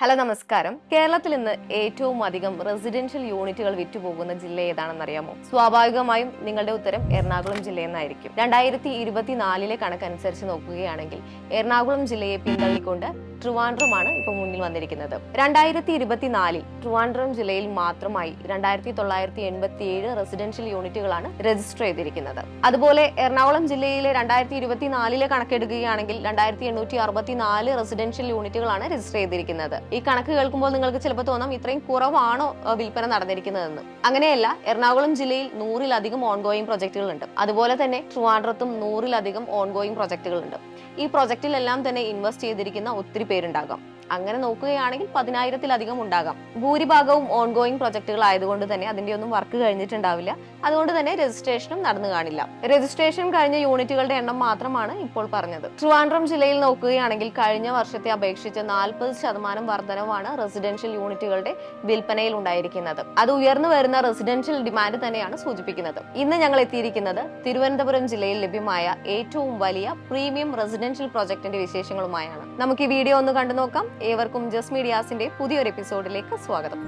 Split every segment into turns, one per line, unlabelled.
Hello നമസ്കാരം. കേരളത്തിൽ ഇന്ന് ഏറ്റവും അധികം റെസിഡൻഷ്യൽ യൂണിറ്റുകൾ വിറ്റുപോകുന്ന ജില്ല ഏതാണെന്ന് അറിയാമോ സ്വാഭാവികമായും നിങ്ങളുടെ ഉത്തരം എറണാകുളം ജില്ലയെന്നായിരിക്കും. രണ്ടായിരത്തി ഇരുപത്തിനാലിലെ കണക്കനുസരിച്ച് നോക്കുകയാണെങ്കിൽ എറണാകുളം ജില്ലയെ പിന്തള്ളിക്കൊണ്ട് ട്രിവാൻഡ്രമാണ് ഇപ്പൊ മുന്നിൽ വന്നിരിക്കുന്നത്. രണ്ടായിരത്തി ഇരുപത്തിനാലിൽ ട്രിവാൻഡ്രം ജില്ലയിൽ മാത്രമായി രണ്ടായിരത്തി തൊള്ളായിരത്തി എൺപത്തി ഏഴ് റെസിഡൻഷ്യൽ യൂണിറ്റുകളാണ് രജിസ്റ്റർ ചെയ്തിരിക്കുന്നത്. അതുപോലെ എറണാകുളം ജില്ലയിലെ രണ്ടായിരത്തി ഇരുപത്തിനാലിലെ കണക്കെടുക്കുകയാണെങ്കിൽ രണ്ടായിരത്തി എണ്ണൂറ്റി അറുപത്തിനാല് റെസിഡൻഷ്യൽ യൂണിറ്റുകളാണ് രജിസ്റ്റർ ചെയ്തിരിക്കുന്നത്. ഈ കണക്ക് കേൾക്കുമ്പോൾ നിങ്ങൾക്ക് ചിലപ്പോൾ തോന്നാം ഇത്രയും കുറവാണോ വിൽപ്പന നടന്നിരിക്കുന്നതെന്ന്. അങ്ങനെയല്ല എറണാകുളം ജില്ലയിൽ നൂറിലധികം ഓൺഗോയിങ് പ്രൊജക്ടുകളുണ്ട് അതുപോലെ തന്നെ ട്രിവാൻഡ്രത്തും നൂറിലധികം ഓൺഗോയിങ് പ്രൊജക്ടുകളുണ്ട് ഈ പ്രൊജക്റ്റിലെല്ലാം തന്നെ ഇൻവെസ്റ്റ് ചെയ്തിരിക്കുന്ന ഒത്തിരി പേരുണ്ടാകാം. അങ്ങനെ നോക്കുകയാണെങ്കിൽ പതിനായിരത്തിലധികം ഉണ്ടാകാം. ഭൂരിഭാഗവും ഓൺഗോയിങ് പ്രൊജക്ടുകൾ ആയതുകൊണ്ട് തന്നെ അതിന്റെ ഒന്നും വർക്ക് കഴിഞ്ഞിട്ടുണ്ടാവില്ല. അതുകൊണ്ട് തന്നെ രജിസ്ട്രേഷനും നടന്നു കാണില്ല. രജിസ്ട്രേഷൻ കഴിഞ്ഞ യൂണിറ്റുകളുടെ എണ്ണം മാത്രമാണ് ഇപ്പോൾ പറഞ്ഞത്. ട്രിവാൻഡ്രം ജില്ലയിൽ നോക്കുകയാണെങ്കിൽ കഴിഞ്ഞ വർഷത്തെ അപേക്ഷിച്ച് നാൽപ്പത് ശതമാനം വർധനവാണ് റെസിഡൻഷ്യൽ യൂണിറ്റുകളുടെ വിൽപ്പനയിൽ ഉണ്ടായിരിക്കുന്നത്. അത് ഉയർന്നു വരുന്ന റെസിഡൻഷ്യൽ ഡിമാൻഡ് തന്നെയാണ് സൂചിപ്പിക്കുന്നത്. ഇന്ന് ഞങ്ങൾ എത്തിയിരിക്കുന്നത് തിരുവനന്തപുരം ജില്ലയിൽ ലഭ്യമായ ഏറ്റവും വലിയ പ്രീമിയം റെസിഡൻഷ്യൽ പ്രൊജക്ടിന്റെ വിശേഷങ്ങളുമായാണ്. നമുക്ക് ഈ വീഡിയോ ഒന്ന് കണ്ടു നോക്കാം ഏവർക്കും ജസ് മീഡിയാസിന്റെ പുതിയൊരു എപ്പിസോഡിലേക്ക് സ്വാഗതം.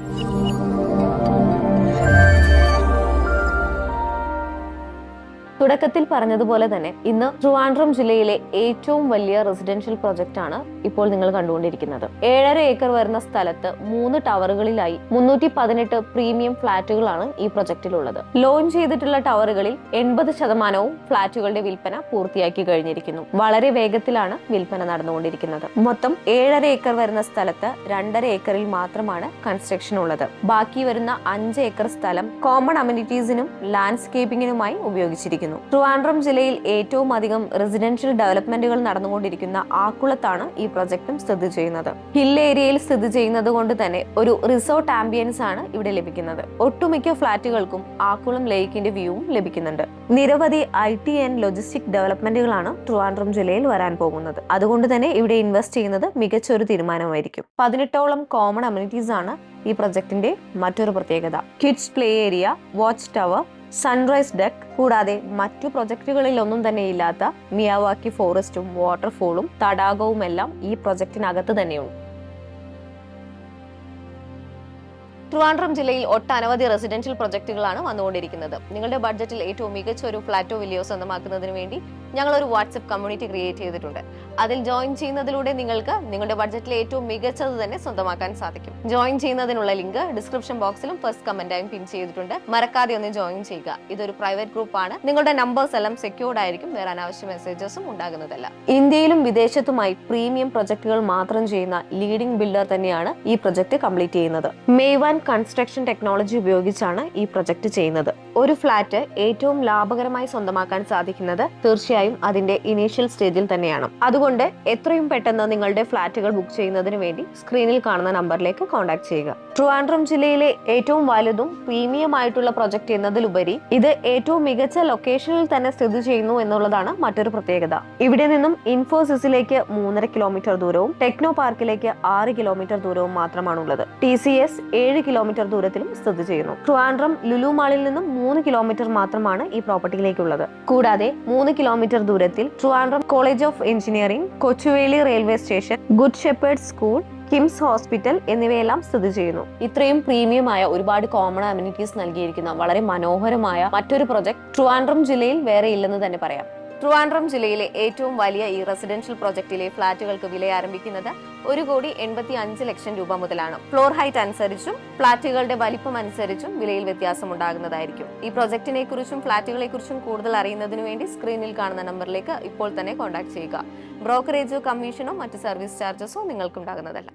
തുടക്കത്തിൽ പറഞ്ഞതുപോലെ തന്നെ ഇന്ന് ട്രിവാൻഡ്രം ജില്ലയിലെ ഏറ്റവും വലിയ റെസിഡൻഷ്യൽ പ്രൊജക്ട് ആണ് ഇപ്പോൾ നിങ്ങൾ കണ്ടുകൊണ്ടിരിക്കുന്നത്. ഏഴര ഏക്കർ വരുന്ന സ്ഥലത്ത് മൂന്ന് ടവറുകളിലായി മുന്നൂറ്റി പതിനെട്ട് പ്രീമിയം ഫ്ളാറ്റുകളാണ് ഈ പ്രൊജക്റ്റിലുള്ളത് ലോഞ്ച് ചെയ്തിട്ടുള്ള ടവറുകളിൽ എൺപത് ശതമാനവും ഫ്ളാറ്റുകളുടെ വിൽപ്പന പൂർത്തിയാക്കി കഴിഞ്ഞിരിക്കുന്നു. വളരെ വേഗത്തിലാണ് വിൽപ്പന നടന്നുകൊണ്ടിരിക്കുന്നത്. മൊത്തം ഏഴര ഏക്കർ വരുന്ന സ്ഥലത്ത് രണ്ടര ഏക്കറിൽ മാത്രമാണ് കൺസ്ട്രക്ഷൻ ഉള്ളത്. ബാക്കി വരുന്ന അഞ്ച് ഏക്കർ സ്ഥലം കോമൺ അമ്യൂണിറ്റീസിനും ലാൻഡ്സ്കേപ്പിംഗിനുമായി ഉപയോഗിച്ചിരിക്കുന്നു. ട്രിവാൻഡ്രം ജില്ലയിൽ ഏറ്റവും അധികം റെസിഡൻഷ്യൽ ഡെവലപ്മെന്റുകൾ നടന്നുകൊണ്ടിരിക്കുന്ന ആക്കുളത്താണ് ഈ പ്രൊജക്ടും സ്ഥിതി ചെയ്യുന്നത്. ഹിൽ ഏരിയയിൽ സ്ഥിതി ചെയ്യുന്നത് കൊണ്ട് തന്നെ ഒരു റിസോർട്ട് ആംബിയൻസ് ആണ് ഇവിടെ ലഭിക്കുന്നത്. ഒട്ടുമിക്ക ഫ്ളാറ്റുകൾക്കും ആക്കുളം ലേക്കിന്റെ വ്യൂവും ലഭിക്കുന്നുണ്ട്. നിരവധി ഐ ടി ആൻഡ് ലോജിസ്റ്റിക് ഡെവലപ്മെന്റുകളാണ് ട്രിവാൻഡ്രം ജില്ലയിൽ വരാൻ പോകുന്നത്. അതുകൊണ്ട് തന്നെ ഇവിടെ ഇൻവെസ്റ്റ് ചെയ്യുന്നത് മികച്ചൊരു തീരുമാനമായിരിക്കും. പതിനെട്ടോളം കോമൺ അമ്യൂണിറ്റീസ് ആണ് ഈ പ്രൊജക്ടിന്റെ മറ്റൊരു പ്രത്യേകത. Kids play area watch tower sunrise deck കൂടാതെ മറ്റു പ്രൊജക്ടുകളിലൊന്നും തന്നെ ഇല്ലാത്ത മിയാവാക്കി ഫോറസ്റ്റും വാട്ടർഫോളും തടാകവും എല്ലാം ഈ പ്രൊജക്ടിനകത്ത് തന്നെയുണ്ട് ട്രിവാൻഡ്രം ജില്ലയിൽ ഒട്ടനവധി റെസിഡൻഷ്യൽ പ്രൊജക്ടുകളാണ് വന്നുകൊണ്ടിരിക്കുന്നത്. നിങ്ങളുടെ ബഡ്ജറ്റിൽ ഏറ്റവും മികച്ച ഒരു ഫ്ലാറ്റോ വില്ലയോ സ്വന്തമാക്കുന്നതിന് വേണ്ടി ഞങ്ങൾ ഒരു വാട്സപ്പ് കമ്മ്യൂണിറ്റി ക്രിയേറ്റ് ചെയ്തിട്ടുണ്ട്. അതിൽ ജോയിൻ ചെയ്യുന്നതിലൂടെ നിങ്ങൾക്ക് നിങ്ങളുടെ ബഡ്ജറ്റിൽ ഏറ്റവും മികച്ചത് തന്നെ സ്വന്തമാക്കാൻ സാധിക്കും. ജോയിൻ ചെയ്യുന്നതിനുള്ള ലിങ്ക് ഡിസ്ക്രിപ്ഷൻ ബോക്സിലും ഫസ്റ്റ് കമന്റായും പിൻ ചെയ്തിട്ടുണ്ട്. മറക്കാതെ ഒന്ന് ജോയിൻ ചെയ്യുക. ഇതൊരു പ്രൈവറ്റ് ഗ്രൂപ്പ് ആണ്. നിങ്ങളുടെ നമ്പേഴ്സ് എല്ലാം സെക്യൂർഡ് ആയിരിക്കും. വേറെ അനാവശ്യ മെസ്സേജസും ഉണ്ടാകുന്നതല്ല. ഇന്ത്യയിലും വിദേശത്തുമായി പ്രീമിയം പ്രൊജക്ടുകൾ മാത്രം ചെയ്യുന്ന ലീഡിംഗ് ബിൽഡർ തന്നെയാണ് ഈ പ്രൊജക്ട് കംപ്ലീറ്റ് ചെയ്യുന്നത്. മേവാൻ കൺസ്ട്രക്ഷൻ ടെക്നോളജി ഉപയോഗിച്ചാണ് ഈ പ്രൊജക്ട് ചെയ്യുന്നത്. ഒരു ഫ്ലാറ്റ് ഏറ്റവും ലാഭകരമായി സ്വന്തമാക്കാൻ സാധിക്കുന്നത് തീർച്ചയായും അതിന്റെ ഇനീഷ്യൽ സ്റ്റേജിൽ തന്നെയാണ്. അതുകൊണ്ട് എത്രയും പെട്ടെന്ന് നിങ്ങളുടെ ഫ്ളാറ്റുകൾ ബുക്ക് ചെയ്യുന്നതിന് വേണ്ടി സ്ക്രീനിൽ കാണുന്ന നമ്പറിലേക്ക് കോൺടാക്ട് ചെയ്യുക. ട്രുവാൻഡ്രം ജില്ലയിലെ ഏറ്റവും വലുതും പ്രീമിയം ആയിട്ടുള്ള പ്രൊജക്ട് എന്നതിലുപരി ഇത് ഏറ്റവും മികച്ച ലൊക്കേഷനിൽ തന്നെ സ്ഥിതി ചെയ്യുന്നു എന്നുള്ളതാണ് മറ്റൊരു പ്രത്യേകത. ഇവിടെ നിന്നും ഇൻഫോസിസിലേക്ക് മൂന്നര കിലോമീറ്റർ ദൂരവും ടെക്നോ പാർക്കിലേക്ക് ആറ് കിലോമീറ്റർ ദൂരവും മാത്രമാണുള്ളത്. ടി സി എസ് ഏഴ് കിലോമീറ്റർ ദൂരത്തിലും സ്ഥിതി ചെയ്യുന്നു. ട്രുവാൻഡ്രം ലുലു മാളിൽ നിന്നും മൂന്ന് കിലോമീറ്റർ മാത്രമാണ് ഈ പ്രോപ്പർട്ടിയിലേക്കുള്ളത് കൂടാതെ മൂന്ന് കിലോമീറ്റർ ദൂരത്തിൽ Trivandrum college of engineering Kochuveli railway station Good Shepherd school KIMS hospital എന്നിവയെല്ലാം സ്ഥിതി ചെയ്യുന്നു. ഇത്രയും പ്രീമിയമായ ഒരുപാട് കോമൺ അമ്യൂണിറ്റീസ് നൽകിയിരിക്കുന്ന വളരെ മനോഹരമായ മറ്റൊരു പ്രൊജക്ട് ട്രുവാൻഡ്രം ജില്ലയിൽ വേറെ ഇല്ലെന്ന് തന്നെ പറയാം. ട്രിവാൻഡ്രം ജില്ലയിലെ ഏറ്റവും വലിയ ഈ റെസിഡൻഷ്യൽ പ്രോജക്റ്റിലെ ഫ്ളാറ്റുകൾക്ക് വില ആരംഭിക്കുന്നത് ഒരു കോടി എൺപത്തി അഞ്ച് ലക്ഷം രൂപ മുതലാണ്. ഫ്ലോർ ഹൈറ്റ് അനുസരിച്ചും ഫ്ളാറ്റുകളുടെ വലിപ്പം അനുസരിച്ചും വിലയിൽ വ്യത്യാസം ഉണ്ടാകുന്നതായിരിക്കും ഈ പ്രോജക്റ്റിനെ കുറിച്ചും ഫ്ളാറ്റുകളെ കുറിച്ചും കൂടുതൽ അറിയുന്നതിനു വേണ്ടി സ്ക്രീനിൽ കാണുന്ന നമ്പറിലേക്ക് ഇപ്പോൾ തന്നെ കോൺടാക്ട് ചെയ്യുക. ബ്രോക്കറേജോ കമ്മീഷനോ മറ്റ് സർവീസ് ചാർജസോ നിങ്ങൾക്കുണ്ടാകുന്നതല്ല.